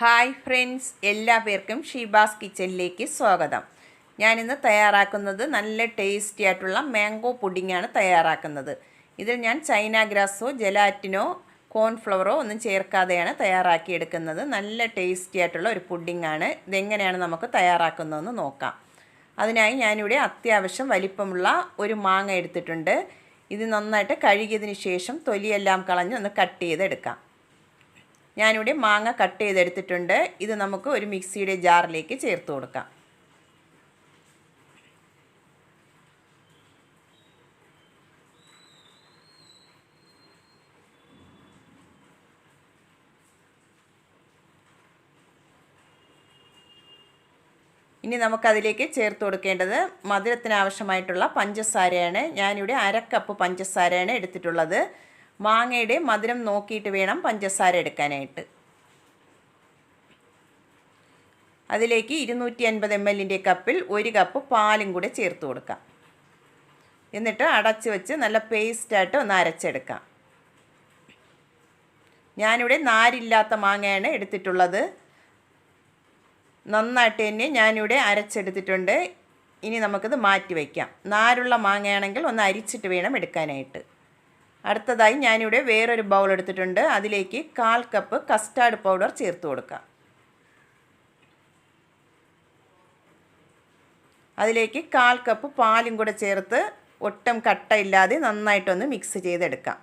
Hi friends എല്ലാ പേർക്കും ഷീബാസ് കിച്ചണിലേക്ക് സ്വാഗതം. ഞാനിന്ന് തയ്യാറാക്കുന്നത് നല്ല ടേസ്റ്റി ആയിട്ടുള്ള മാംഗോ പുഡിങ്ങാണ് തയ്യാറാക്കുന്നത്. ഇതിൽ ഞാൻ ചൈന ഗ്രാസോ ജലാറ്റിനോ കോൺഫ്ലവറോ ഒന്നും ചേർക്കാതെയാണ് തയ്യാറാക്കിയെടുക്കുന്നത്. നല്ല ടേസ്റ്റി ആയിട്ടുള്ള ഒരു പുഡിങ്ങാണ് ഇതെങ്ങനെയാണ് നമുക്ക് തയ്യാറാക്കുന്നതെന്ന് നോക്കാം. അതിനായി ഞാനിവിടെ അത്യാവശ്യം വലിപ്പമുള്ള ഒരു മാങ്ങ എടുത്തിട്ടുണ്ട്. ഇത് നന്നായിട്ട് കഴുകിയതിന് ശേഷം തൊലിയെല്ലാം കളഞ്ഞ് ഒന്ന് കട്ട് ചെയ്തെടുക്കാം. ഞാനിവിടെ മാങ്ങ കട്ട് ചെയ്തെടുത്തിട്ടുണ്ട്. ഇത് നമുക്ക് ഒരു മിക്സിയുടെ ജാറിലേക്ക് ചേർത്ത് കൊടുക്കാം. ഇനി നമുക്കതിലേക്ക് ചേർത്ത് കൊടുക്കേണ്ടത് മധുരത്തിന് ആവശ്യമായിട്ടുള്ള പഞ്ചസാരയാണ്. ഞാനിവിടെ അരക്കപ്പ് കപ്പ് പഞ്ചസാരയാണ് എടുത്തിട്ടുള്ളത്. മാങ്ങയുടെ മധുരം നോക്കിയിട്ട് വേണം പഞ്ചസാര എടുക്കാനായിട്ട്. അതിലേക്ക് ഇരുന്നൂറ്റി അൻപത് എം എല്ലിന്റെ കപ്പിൽ ഒരു കപ്പ് പാലും കൂടെ ചേർത്ത് കൊടുക്കാം. എന്നിട്ട് അടച്ച് വെച്ച് നല്ല പേസ്റ്റായിട്ട് ഒന്ന് അരച്ചെടുക്കാം. ഞാനിവിടെ നാരില്ലാത്ത മാങ്ങയാണ് എടുത്തിട്ടുള്ളത്. നന്നായിട്ട് തന്നെ ഞാനിവിടെ അരച്ചെടുത്തിട്ടുണ്ട്. ഇനി നമുക്കിത് മാറ്റി വയ്ക്കാം. നാരുള്ള മാങ്ങയാണെങ്കിൽ ഒന്ന് അരിച്ചിട്ട് വേണം എടുക്കാനായിട്ട്. അടുത്തതായി ഞാനിവിടെ വേറൊരു ബൗൾ എടുത്തിട്ടുണ്ട്. അതിലേക്ക് കാൽ കപ്പ് കസ്റ്റാർഡ് പൗഡർ ചേർത്ത് കൊടുക്കാം. അതിലേക്ക് കാൽ കപ്പ് പാലും കൂടെ ചേർത്ത് ഒട്ടും കട്ടയില്ലാതെ നന്നായിട്ടൊന്ന് മിക്സ് ചെയ്തെടുക്കാം.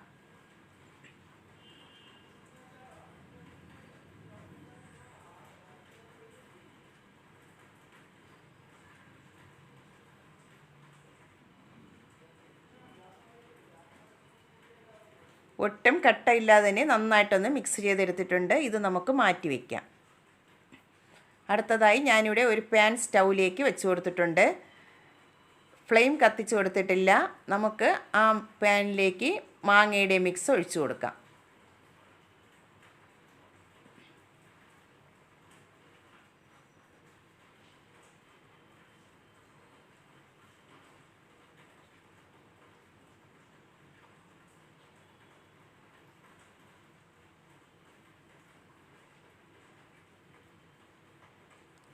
ഒട്ടും കട്ടയില്ലാതെ തന്നെ നന്നായിട്ടൊന്ന് മിക്സ് ചെയ്തെടുത്തിട്ടുണ്ട്. ഇത് നമുക്ക് മാറ്റി വയ്ക്കാം അടുത്തതായി ഞാനിവിടെ ഒരു പാൻ സ്റ്റൗവിലേക്ക് വെച്ച് കൊടുത്തിട്ടുണ്ട്. ഫ്ലെയിം കത്തിച്ച് കൊടുത്തിട്ടില്ല. നമുക്ക് ആ പാനിലേക്ക് മാങ്ങയുടെ മിക്സ് ഒഴിച്ചു കൊടുക്കാം.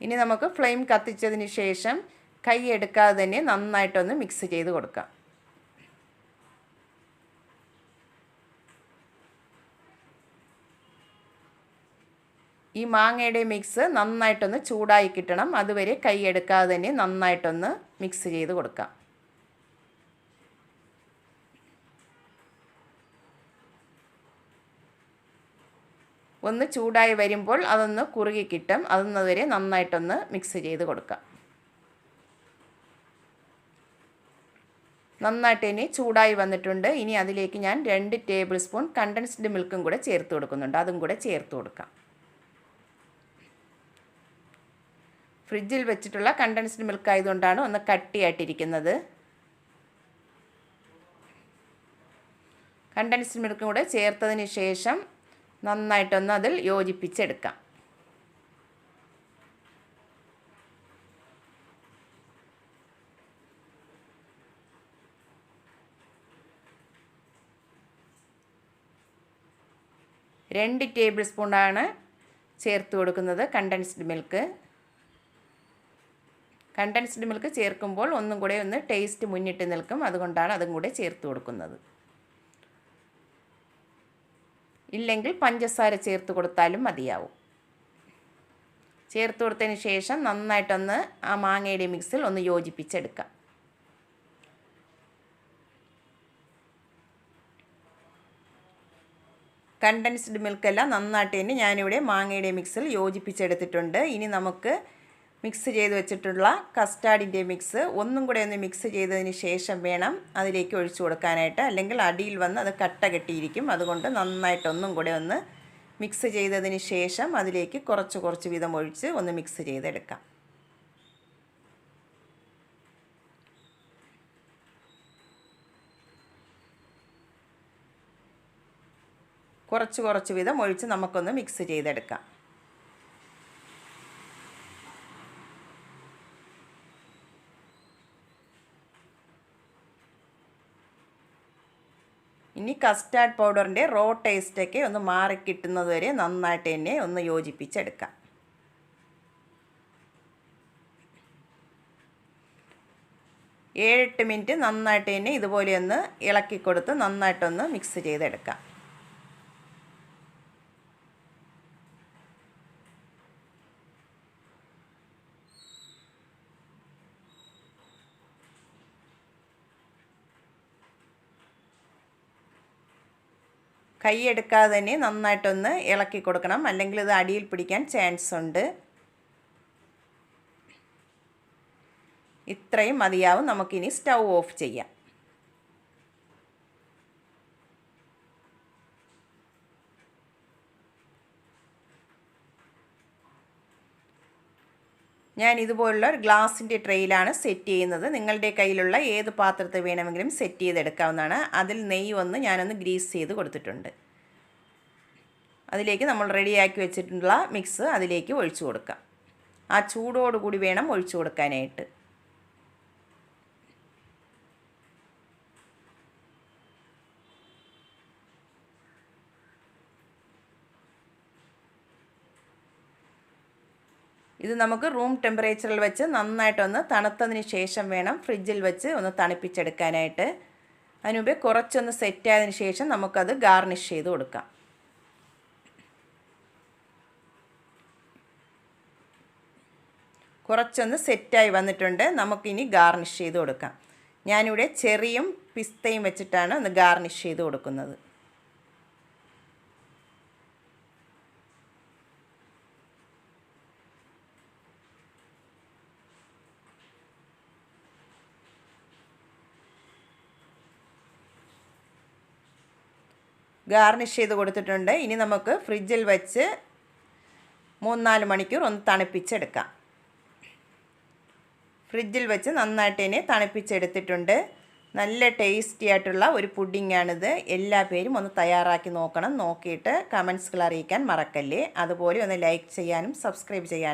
ഇനി നമുക്ക് ഫ്ലെയിം കത്തിച്ചതിന് ശേഷം കൈ എടുക്കാതെ തന്നെ നന്നായിട്ടൊന്ന് മിക്സ് ചെയ്ത് കൊടുക്കാം. ഈ മാങ്ങയുടെ മിക്സ് നന്നായിട്ടൊന്ന് ചൂടായി കിട്ടണം. അതുവരെ കൈ എടുക്കാതെ തന്നെ നന്നായിട്ടൊന്ന് മിക്സ് ചെയ്ത് കൊടുക്കാം. ഒന്ന് ചൂടായി വരുമ്പോൾ അതൊന്ന് കുറുകി കിട്ടും. അതൊന്നതുവരെ നന്നായിട്ടൊന്ന് മിക്സ് ചെയ്ത് കൊടുക്കാം. നന്നായിട്ട് ഇനി ചൂടായി വന്നിട്ടുണ്ട്. ഇനി അതിലേക്ക് ഞാൻ രണ്ട് ടേബിൾ സ്പൂൺ കണ്ടൻസ്ഡ് മിൽക്കും കൂടെ ചേർത്ത് കൊടുക്കുന്നുണ്ട്. അതും കൂടെ ചേർത്ത് കൊടുക്കാം. ഫ്രിഡ്ജിൽ വെച്ചിട്ടുള്ള കണ്ടൻസ്ഡ് മിൽക്ക് ആയതുകൊണ്ടാണ് ഒന്ന് കട്ടിയായിട്ടിരിക്കുന്നത്. കണ്ടൻസ്ഡ് മിൽക്കും കൂടെ ചേർത്തതിന് ശേഷം നന്നായിട്ടൊന്ന് അതിൽ യോജിപ്പിച്ചെടുക്കാം. രണ്ട് ടേബിൾ സ്പൂണാണ് ചേർത്ത് കൊടുക്കുന്നത് കണ്ടൻസ്ഡ് മിൽക്ക് കണ്ടൻസ്ഡ് മിൽക്ക് ചേർക്കുമ്പോൾ ഒന്നും കൂടെ ഒന്ന് ടേസ്റ്റ് മുന്നിട്ട് നിൽക്കും. അതുകൊണ്ടാണ് അതും കൂടെ ചേർത്ത് കൊടുക്കുന്നത്. ഇല്ലെങ്കിൽ പഞ്ചസാര ചേർത്ത് കൊടുത്താലും മതിയാവും. ചേർത്ത് കൊടുത്തതിന് ശേഷം നന്നായിട്ടൊന്ന് ആ മാങ്ങയുടെ മിക്സിൽ ഒന്ന് യോജിപ്പിച്ചെടുക്കാം. കണ്ടൻസ്ഡ് മിൽക്കെല്ലാം നന്നായിട്ട് തന്നെ ഞാനിവിടെ മാങ്ങയുടെ മിക്സിൽ യോജിപ്പിച്ചെടുത്തിട്ടുണ്ട്. ഇനി നമുക്ക് മിക്സ് ചെയ്ത് വെച്ചിട്ടുള്ള കസ്റ്റാർഡിന്റെ മിക്സ് ഒന്നും കൂടെ ഒന്ന് മിക്സ് ചെയ്തതിന് ശേഷം വേണം അതിലേക്ക് ഒഴിച്ചു കൊടുക്കാനായിട്ട്. അല്ലെങ്കിൽ അടിയിൽ വന്ന് അത് കട്ട കെട്ടിയിരിക്കും. അതുകൊണ്ട് നന്നായിട്ട് ഒന്നും കൂടെ ഒന്ന് മിക്സ് ചെയ്തതിന് ശേഷം അതിലേക്ക് കുറച്ച് കുറച്ച് വീതം ഒഴിച്ച് ഒന്ന് മിക്സ് ചെയ്തെടുക്കാം. കുറച്ച് കുറച്ച് വീതം ഒഴിച്ച് നമുക്കൊന്ന് മിക്സ് ചെയ്തെടുക്കാം. ഇനി കസ്റ്റാർഡ് പൗഡറിന്റെ റോ ടേസ്റ്റൊക്കെ ഒന്ന് മാറി കിട്ടുന്നത് വരെ നന്നായിട്ട് തന്നെ ഒന്ന് യോജിപ്പിച്ചെടുക്കാം. ഏഴെട്ട് മിനിറ്റ് നന്നായിട്ട് തന്നെ ഇതുപോലെ ഒന്ന് ഇളക്കി കൊടുത്ത് നന്നായിട്ടൊന്ന് മിക്സ് ചെയ്തെടുക്കാം. കൈയെടുക്കാതെ തന്നെ നന്നായിട്ടൊന്ന് ഇളക്കി കൊടുക്കണം. അല്ലെങ്കിൽ ഇത് അടിയിൽ പിടിക്കാൻ ചാൻസ് ഉണ്ട്. ഇത്രയും മതിയാവും. നമുക്കിനി സ്റ്റൗ ഓഫ് ചെയ്യാം. ഞാൻ ഇതുപോലുള്ള ഒരു ഗ്ലാസിന്റെ ട്രെയിലാണ് സെറ്റ് ചെയ്യുന്നത്. നിങ്ങളുടെ കയ്യിലുള്ള ഏത് പാത്രത്തിൽ വേണമെങ്കിലും സെറ്റ് ചെയ്തെടുക്കാവുന്നതാണ്. അതിൽ നെയ്യ് ഒന്ന് ഞാനൊന്ന് ഗ്രീസ് ചെയ്ത് കൊടുത്തിട്ടുണ്ട്. അതിലേക്ക് നമ്മൾ റെഡിയാക്കി വെച്ചിട്ടുള്ള മിക്സ് അതിലേക്ക് ഒഴിച്ചു കൊടുക്കാം. ആ ചൂടോടുകൂടി വേണം ഒഴിച്ചു കൊടുക്കാനായിട്ട്. ഇത് നമുക്ക് റൂം ടെമ്പറേച്ചറിൽ വെച്ച് നന്നായിട്ടൊന്ന് തണുത്തതിന് ശേഷം വേണം ഫ്രിഡ്ജിൽ വെച്ച് ഒന്ന് തണുപ്പിച്ചെടുക്കാനായിട്ട്. അതിനുമുമ്പേ കുറച്ചൊന്ന് സെറ്റായതിന് ശേഷം നമുക്കത് ഗാർണിഷ് ചെയ്ത് കൊടുക്കാം. കുറച്ചൊന്ന് സെറ്റായി വന്നിട്ടുണ്ട്. നമുക്കിനി ഗാർണിഷ് ചെയ്ത് കൊടുക്കാം. ഞാനിവിടെ ചെറിയും പിസ്തയും വെച്ചിട്ടാണ് ഒന്ന് ഗാർണിഷ് ചെയ്ത് കൊടുക്കുന്നത്. ഗാർണിഷ് ചെയ്ത് കൊടുത്തിട്ടുണ്ട്. ഇനി നമുക്ക് ഫ്രിഡ്ജിൽ വെച്ച് മൂന്നാൽ മണിക്കൂർ ഒന്ന് തണുപ്പിച്ചെടുക്കാം. ഫ്രിഡ്ജിൽ വെച്ച് നന്നായിട്ട് ഇനി തണുപ്പിച്ചെടുത്തിട്ടുണ്ട്. നല്ല ടേസ്റ്റി ആയിട്ടുള്ള ഒരു പുഡിങ്ങാണിത്. എല്ലാ പേരും ഒന്ന് തയ്യാറാക്കി നോക്കണം. നോക്കിയിട്ട് കമൻസുകൾ അറിയിക്കാൻ മറക്കല്ലേ. അതുപോലെ ഒന്ന് ലൈക്ക് ചെയ്യാനും സബ്സ്ക്രൈബ് ചെയ്യാനും